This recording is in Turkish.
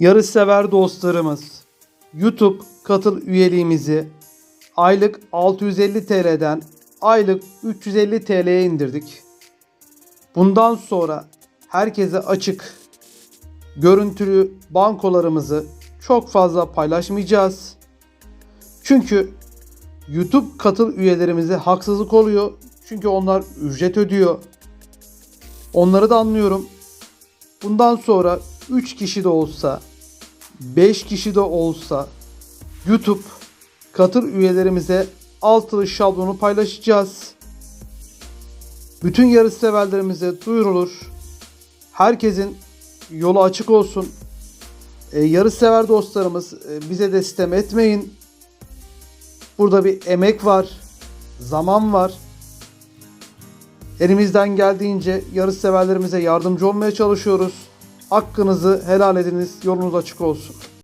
Yarışsever dostlarımız, YouTube katıl üyeliğimizi aylık 650 TL'den aylık 350 TL'ye indirdik. Bundan sonra herkese açık görüntülü bankolarımızı çok fazla paylaşmayacağız. Çünkü YouTube katıl üyelerimize haksızlık oluyor. Çünkü onlar ücret ödüyor. Onları da anlıyorum. Bundan sonra 3 kişi de olsa, 5 kişi de olsa YouTube katıl üyelerimize altılı şablonu paylaşacağız. Bütün yarış severlerimize duyurulur. Herkesin yolu açık olsun. E, yarış sever dostlarımız e, bize de sistem etmeyin. Burada bir emek var, zaman var. Elimizden geldiğince yarış severlerimize yardımcı olmaya çalışıyoruz. Hakkınızı helal ediniz, yolunuz açık olsun.